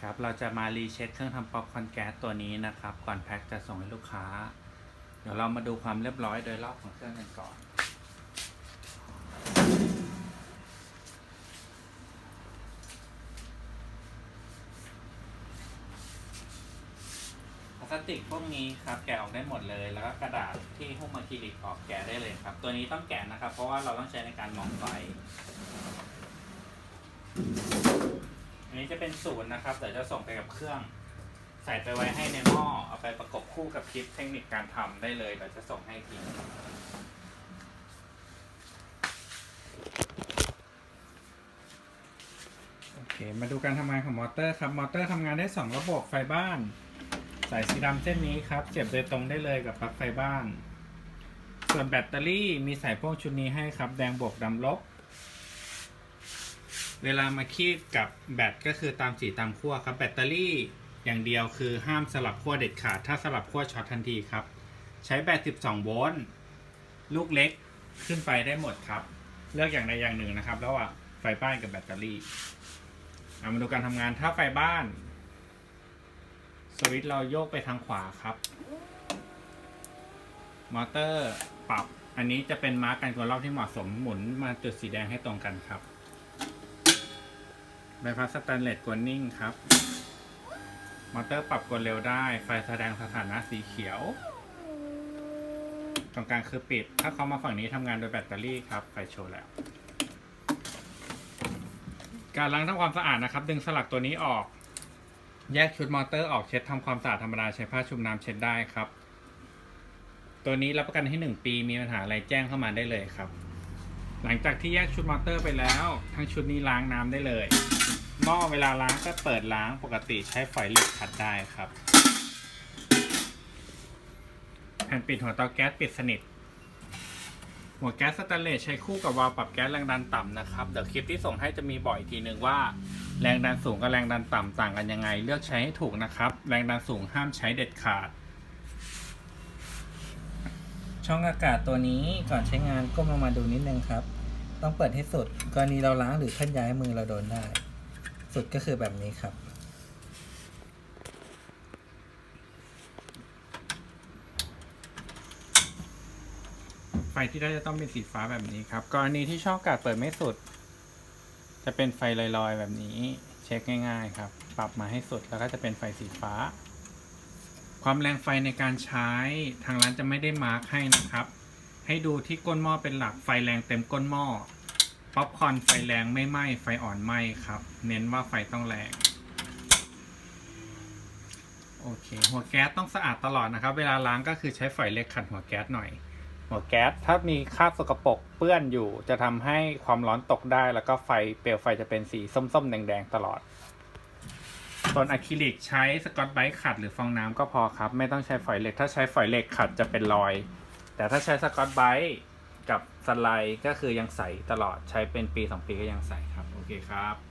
ครับ เราจะมารีเช็คเครื่องทำป๊อปคอนแก๊สตัวนี้นะครับ ก่อนแพ็คจะส่งให้ลูกค้า เดี๋ยวเรามาดูความเรียบร้อยโดยรอบของเครื่องกันก่อน พลาสติกพวกนี้ครับแกะออกได้หมดเลย แล้วก็กระดาษที่หุ้มอะคริลิกออกแกะได้เลยครับ ตัวนี้ต้องแกะนะครับ เพราะว่าเราต้องใช้ในการมองไฟ อันนี้จะเป็นศูนย์นะครับเดี๋ยวจะส่งไปกับเครื่อง ใส่ไปไว้ให้ในหม้อเอาไปประกบคู่กับคลิปเทคนิคการทำได้เลยเดี๋ยวจะส่งให้ทีโอเคมาดูการทำงานของมอเตอร์ครับมอเตอร์ทำงานได้ 2 ระบบไฟบ้านสายสีดำเส้นนี้ครับเสียบโดยตรงได้เลยกับปลั๊กไฟบ้าน ส่วนแบตเตอรี่มีสายพ่วงชุดนี้ให้ครับ แดงบวกดำลบ เวลามาคีบกับแบตก็คือตามสีตามขั้วครับแบตเตอรี่อย่างเดียวคือห้ามสลับขั้วเด็ดขาด ถ้าสลับขั้วช็อตทันทีครับ ใช้แบต 12 โวลต์ลูกเล็กขึ้นไปได้หมดครับ เลือกอย่างใดอย่างหนึ่งนะครับ ระหว่างไฟบ้านกับแบตเตอรี่เอามาดูการทำงานถ้าไฟบ้าน สวิตช์เราโยกไปทางขวาครับ มอเตอร์ปรับ อันนี้จะเป็นมาร์กการกดรอบที่เหมาะสมหมุนมาจุดสีแดงให้ตรงกันครับ ใบพัดสแตนเลสกวนนิ่งครับ มอเตอร์ปรับกดเร็วได้ ไฟแสดงสถานะสีเขียว ตรงกลางคือปิด ถ้าเขามาฝั่งนี้ทำงานโดยแบตเตอรี่ครับ ไฟโชว์แล้ว การล้างทำความสะอาดนะครับ ดึงสลักตัวนี้ออก แยกชุดมอเตอร์ออกเช็ดทำความสะอาดธรรมดาใช้ผ้าชุบน้ำเช็ดได้ครับ ตัวนี้รับประกันให้หนึ่งปี มีปัญหาอะไรแจ้งเข้ามาได้เลยครับหลังจากที่แยกชุดมอเตอร์ไปแล้ว ทั้งชุดนี้ล้างน้ำได้เลย ม้อเวลาล้างก็เปิดล้างปกติใช้ฝอยเหล็กขัดได้ครับ แผ่นปิดหัวเตาแก๊สปิดสนิท หัวแก๊สสแตนเลสใช้คู่กับวาล์วปรับแก๊สแรงดันต่ำนะครับ เดี๋ยวคลิปที่ส่งให้จะมีบ่อยทีหนึ่งว่าแรงดันสูงกับแรงดันต่ำต่างกันยังไง เลือกใช้ให้ถูกนะครับ แรงดันสูงห้ามใช้เด็ดขาด ช่องอากาศตัวนี้ก่อนใช้งานก้มลงมาดูนิดนึงครับ ต้องเปิดให้สุด กรณีเราล้างหรือเคลื่อนย้ายมือเราโดนได้ สุดก็คือแบบนี้ครับ ไฟที่ได้จะต้องเป็นสีฟ้าแบบนี้ครับ กรณีที่ช่องกาศเปิดไม่สุด จะเป็นไฟลอยๆแบบนี้ เช็คง่าย ๆ ครับ ปรับมาให้สุดแล้วก็จะเป็นไฟสีฟ้า ความแรงไฟในการใช้ทางร้านจะไม่ได้มาร์คให้นะครับ ให้ดูที่ก้นหม้อเป็นหลักไฟแรงเต็มก้นหม้อ ป๊อปคอนไฟแรงไม่ไหม้ไฟอ่อนไหม้ครับ เน้นว่าไฟต้องแรง โอเค หัวแก๊สต้องสะอาดตลอดนะครับ เวลาล้างก็คือใช้ฝอยเหล็กขัดหัวแก๊สหน่อย หัวแก๊สถ้ามีคราบสกปรกเปื้อนอยู่ จะทำให้ความร้อนตกได้ แล้วก็ไฟเปลวไฟจะเป็นสีส้มๆแดงๆตลอด ส่วนอะคริลิกใช้สกอตไบรท์ขัดหรือฟองน้ำก็พอครับ ไม่ต้องใช้ฝอยเหล็ก ถ้าใช้ฝอยเหล็กขัดจะเป็นรอย แต่ถ้าใช้สกอตไบร์ กับสไลด์ก็คือยังใสตลอดใช้เป็นปีสองปีก็ยังใสครับ โอเคครับ